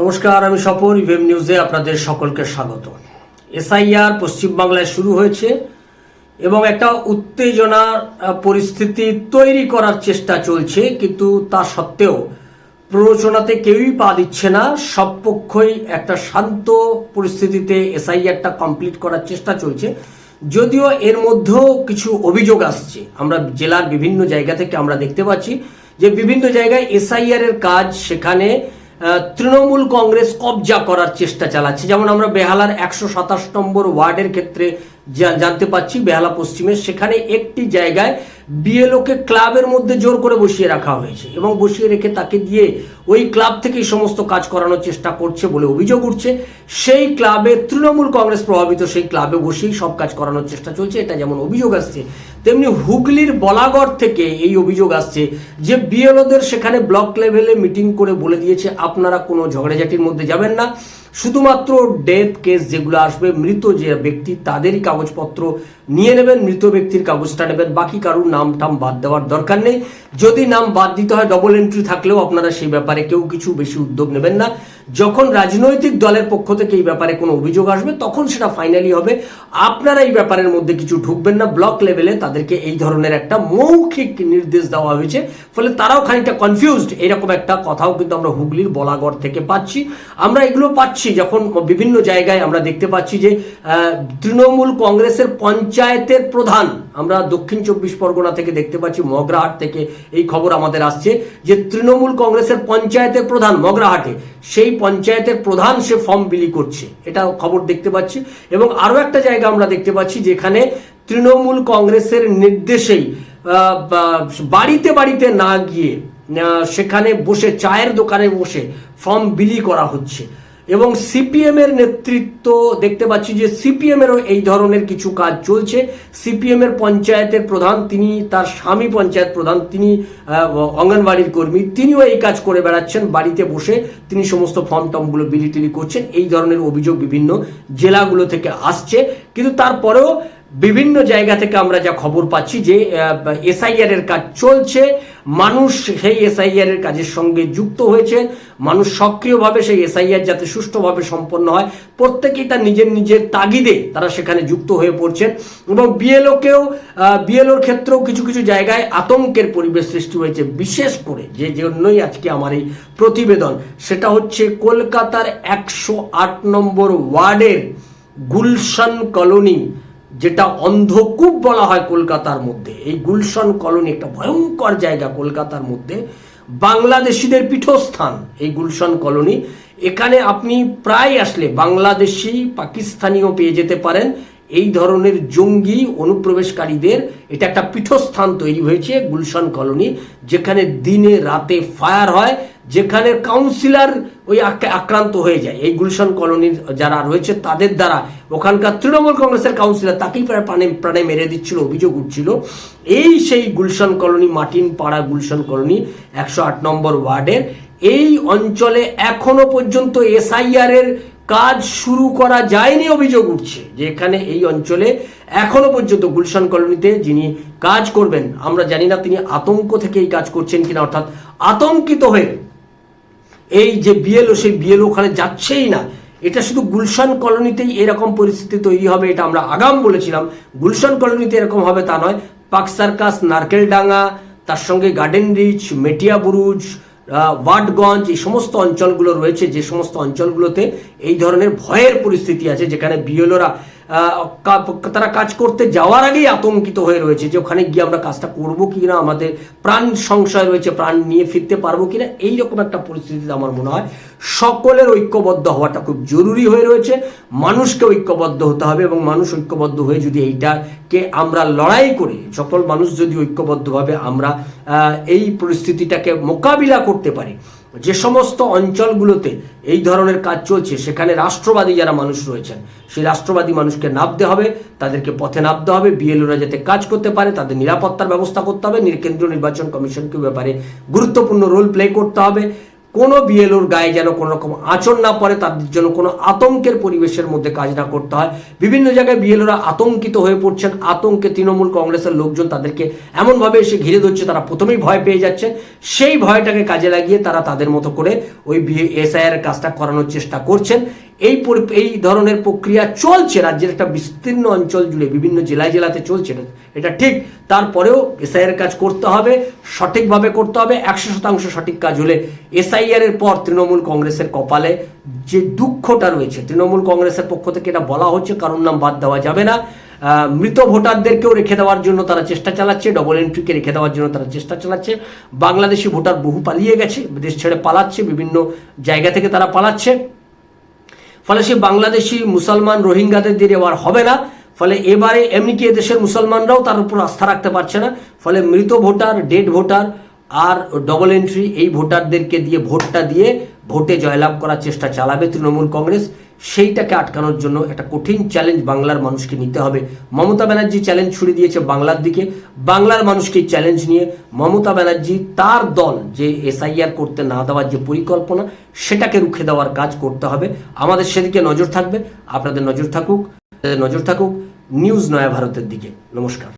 নমস্কার, আমি সফর ইভেম নিউজে আপনাদের সকলকে স্বাগত। এসআইআর পশ্চিমবাংলায় শুরু হয়েছে এবং একটা উত্তেজনা পরিস্থিতি তৈরি করার চেষ্টা চলছে, কিন্তু তা সত্ত্বেও প্ররোচনাতে কেউই পা দিচ্ছে না। সব পক্ষই একটা শান্ত পরিস্থিতিতে এসআইআরটা কমপ্লিট করার চেষ্টা চলছে। যদিও এর মধ্যেও কিছু অভিযোগ আসছে। আমরা জেলার বিভিন্ন জায়গা থেকে আমরা দেখতে পাচ্ছি যে বিভিন্ন জায়গায় এসআইআর এর কাজ সেখানে তৃণমূল কংগ্রেস কবজা করার চেষ্টা চালাচ্ছে। যেমন আমরা বেহালার একশো সাতাশ নম্বর ওয়ার্ডের ক্ষেত্রে জানতে পাচ্ছি, বেহালা পশ্চিমে। সেখানে একটি জায়গায় বিএলওকে ক্লাবের মধ্যে জোর করে বসিয়ে রাখা হয়েছে এবং বসিয়ে রেখে তাকে দিয়ে ওই ক্লাব থেকেই সমস্ত কাজ করানোর চেষ্টা করছে বলে অভিযোগ উঠছে। সেই ক্লাবে তৃণমূল কংগ্রেস প্রভাবিত, সেই ক্লাবে বসেই সব কাজ করানোর চেষ্টা চলছে, এটা যেমন অভিযোগ আসছে, তেমনি হুগলির বলাগড় থেকে এই অভিযোগ আসছে যে বিএলওদের সেখানে ব্লক লেভেলে মিটিং করে বলে দিয়েছে, আপনারা কোনো ঝগড়াঝাটির মধ্যে যাবেন না। শুধুমাত্র ডেথ কেস যেগুলো আসবে, মৃত যে ব্যক্তি, তাদেরই কাগজপত্র নিয়ে নেবেন, মৃত ব্যক্তির কাগজটা নেবেন। বাকি কারুর নাম টাম বাদ দেওয়ার দরকার নেই। যদি নাম বাদ দিতে হয় ডবল এন্ট্রি থাকলেও আপনারা সেই ব্যাপারে কেউ কিছু বেশি উদ্যোগ নেবেন না। যখন রাজনৈতিক দলের পক্ষ থেকে এই ব্যাপারে কোনো অভিযোগ আসবে, তখন সেটা ফাইনালি হবে। আপনারা এই ব্যাপারের মধ্যে কিছু ঢুকবেন না। ব্লক লেভেলে তাদেরকে এই ধরনের একটা মৌখিক নির্দেশ দেওয়া হয়েছে। ফলে তারাও খানিকটা কনফিউজড এরকম একটা কথাও কিন্তু আমরা হুগলির বলাগড় থেকে পাচ্ছি। আমরা এগুলো পাচ্ছি যখন বিভিন্ন জায়গায় আমরা দেখতে পাচ্ছি যে তৃণমূল কংগ্রেসের পঞ্চায়েতের প্রধান, আমরা দক্ষিণ চব্বিশ পরগনা থেকে দেখতে পাচ্ছি, মগরাহাট থেকে এই খবর আমাদের আসছে যে, তৃণমূল কংগ্রেসের পঞ্চায়েতের প্রধান মগরাহাটে, সেই পঞ্চায়েতের প্রধান সে ফর্ম বিলি করছে। এটা খবর দেখতে পাচ্ছি। এবং আরও একটা জায়গা আমরা দেখতে পাচ্ছি, যেখানে তৃণমূল কংগ্রেসের নির্দেশেই বাড়িতে বাড়িতে না গিয়ে সেখানে বসে, চায়ের দোকানে বসে ফর্ম বিলি করা হচ্ছে। এবং সিপিএম এর নেতৃত্ব দেখতে পাচ্ছি যে সিপিএম এরও এই ধরনের কিছু কাজ চলছে। সিপিএম এর পঞ্চায়েতের প্রধান তিনি, তার স্বামী পঞ্চায়েত প্রধান তিনি অঙ্গনবাড়ির কর্মী, তিনিও এই কাজ করে বেড়াচ্ছেন। বাড়িতে বসে তিনি সমস্ত ফর্ম টর্মগুলো বিলি টিলি করছেন। এই ধরনের অভিযোগ বিভিন্ন জেলাগুলো থেকে আসছে। কিন্তু তারপরেও বিভিন্ন জায়গা থেকে আমরা যা খবর পাচ্ছি যে এসআইআর এর কাজ চলছে। মানুষ সেই এসআইআর এর কাজের সঙ্গে যুক্ত হয়েছে। মানুষ সক্রিয়ভাবে সেই এসআইআর যাতে সুষ্ঠুভাবে সম্পন্ন হয়। প্রত্যেকেই তার নিজের নিজের তাগিদে তারা সেখানে যুক্ত হয়ে পড়ছেন। এবং বিএলওকেও বিএলওর ক্ষেত্রেও কিছু কিছু জায়গায় আতঙ্কের পরিবেশ সৃষ্টি হয়েছে। বিশেষ করে যে জন্যই আজকে আমার এই প্রতিবেদন, সেটা হচ্ছে কলকাতার একশো আট নম্বর ওয়ার্ডের গুলশান কলোনি। যেটা অন্ধকূপ বলা হয় কলকাতার মধ্যে। এই গুলশন কলোনি একটা ভয়ঙ্কর জায়গা কলকাতার মধ্যে। বাংলাদেশিদের পীঠস্থান এই গুলশন কলোনি। এখানে আপনি প্রায় আসলে বাংলাদেশি, পাকিস্তানিও পেয়ে যেতে পারেন। এই ধরনের জঙ্গি অনুপ্রবেশকারীদের এটা একটা পীঠস্থান তৈরি হয়েছে গুলশান কলোনি, যেখানে দিনে রাতে ফায়ার হয়। যেখানে কাউন্সিলর ওই আক্রান্ত হয়ে যায়। এই গুলশান কলোনির যারা রয়েছে, তাদের দ্বারা ওখানকার তৃণমূল কংগ্রেসের কাউন্সিলর তাকেই প্রায় প্রাণে প্রাণে মেরে দিচ্ছিল, অভিযোগ উঠছিল। এই সেই গুলশান কলোনি মাটিন পাড়া গুলশান কলোনি, একশো আট নম্বর ওয়ার্ডের। এই অঞ্চলে এখনও পর্যন্ত এসআইআর এর কাজ শুরু করা যায়নি অভিযোগ উঠছে, যে এখানে এই অঞ্চলে এখনও পর্যন্ত গুলশান কলোনিতে যিনি কাজ করবেন, আমরা জানি না তিনি আতঙ্ক থেকে এই কাজ করছেন কিনা, অর্থাৎ আতঙ্কিত হয়ে এই যে বিএলও সেই বিএলও ওখানে যাচ্ছেই না। এটা শুধু গুলশান কলোনিতেই এরকম পরিস্থিতি তৈরি হবে এটা আমরা আগাম বলেছিলাম। গুলশান কলোনিতে এরকম হবে তা নয়। পাক সার্কাস নারকেলডাঙ্গা তার সঙ্গে গার্ডেন রিচ মেটিয়া বুরুজ আহ, ওয়াটগঞ্জ এই সমস্ত অঞ্চলগুলো রয়েছে। যে সমস্ত অঞ্চলগুলোতে এই ধরনের ভয়ের পরিস্থিতি আছে যেখানে বিএলওরা তারা কাজ করতে যাওয়ার আগেই আতঙ্কিত হয়ে রয়েছে যে ওখানে গিয়ে আমরা কাজটা করব কি না আমাদের প্রাণ সংশয় রয়েছে, প্রাণ নিয়ে ফিরতে পারব কিনা, এইরকম একটা পরিস্থিতিতে আমার মনে হয়। সকলের ঐক্যবদ্ধ হওয়াটা খুব জরুরি হয়ে রয়েছে। মানুষকে ঐক্যবদ্ধ হতে হবে এবং মানুষ ঐক্যবদ্ধ হয়ে যদি এইটাকে আমরা লড়াই করে, সকল মানুষ যদি ঐক্যবদ্ধভাবে আমরা এই পরিস্থিতিটাকে মোকাবিলা করতে পারি যে সমস্ত অঞ্চলগুলোতে এই ধরনের কাজ চলছে, সেখানে রাষ্ট্রবাদী যারা মানুষ রয়েছেন, সেই রাষ্ট্রবাদী মানুষকে নামতে হবে, তাদেরকে পথে নামতে হবে, বিএলওরা যাতে কাজ করতে পারে, তাদের নিরাপত্তার ব্যবস্থা করতে হবে কেন্দ্রীয় নির্বাচন কমিশনকে ব্যাপারে গুরুত্বপূর্ণ রোল প্লে করতে হবে। কোনো বিএলওর গায়ে যেন কোনো রকম আচর না পড়ে তাদের জন্য কোনো আতঙ্কের পরিবেশের মধ্যে কাজ না করতে হয়। বিভিন্ন জায়গায় বিএলওরা আতঙ্কিত হয়ে পড়ছেন। আতঙ্কে তৃণমূল কংগ্রেসের লোকজন তাদেরকে এমনভাবে এসে ঘিরে ধরছে, তারা প্রথমেই ভয় পেয়ে যাচ্ছে। সেই ভয়টাকে কাজে লাগিয়ে তারা তাদের মতো করে ওই এসআইআর কাজটা করানোর চেষ্টা করছেন। এই এই ধরনের প্রক্রিয়া চলছে, রাজ্যের একটা বিস্তীর্ণ অঞ্চল জুড়ে, বিভিন্ন জেলায় জেলাতে চলছে, এটা- ঠিক। তারপরেও এসআইআর কাজ করতে হবে, সঠিকভাবে করতে হবে, একশো শতাংশ সঠিক কাজ হলে এসআইআর এর পর তৃণমূল কংগ্রেসের কপালে যে দুঃখটা রয়েছে, তৃণমূল কংগ্রেসের পক্ষ থেকে এটা বলা হচ্ছে, কারণ নাম বাদ দেওয়া যাবে না। মৃত ভোটারদেরকেও রেখে দেওয়ার জন্য তারা চেষ্টা চালাচ্ছে ডবল এন্ট্রিকে রেখে দেওয়ার জন্য তারা চেষ্টা চালাচ্ছে। বাংলাদেশি ভোটার বহু পালিয়ে গেছে, দেশ ছেড়ে পালাচ্ছে, বিভিন্ন জায়গা থেকে তারা পালাচ্ছে। ফলে সে বাংলাদেশি মুসলমান রোহিঙ্গাদের দিয়ে এবার হবে না। ফলে এবারে এমনি কি দেশের মুসলমানরাও তার উপর আস্থা রাখতে পারছে না। ফলে মৃত ভোটার, ডেড ভোটার আর ডবল এন্ট্রি এই ভোটারদেরকে দিয়ে ভোটটা দিয়ে ভোটে জয়লাভ করার চেষ্টা চালাবে তৃণমূল কংগ্রেস। সেইটাকে আটকানোর জন্য একটা কঠিন চ্যালেঞ্জ বাংলার মানুষকে নিতে হবে। মমতা ব্যানার্জি চ্যালেঞ্জ ছুড়ে দিয়েছে বাংলার দিকে। বাংলার মানুষকে চ্যালেঞ্জ নিয়ে মমতা ব্যানার্জি তার দল যে এসআইআর করতে না দেওয়ার যে পরিকল্পনা, সেটাকে রুখে দেওয়ার কাজ করতে হবে। আমাদের সেদিকে নজর থাকবে। আপনাদের নজর থাকুক নজর থাকুক। নিউজ নয়া ভারতের দিকে। নমস্কার।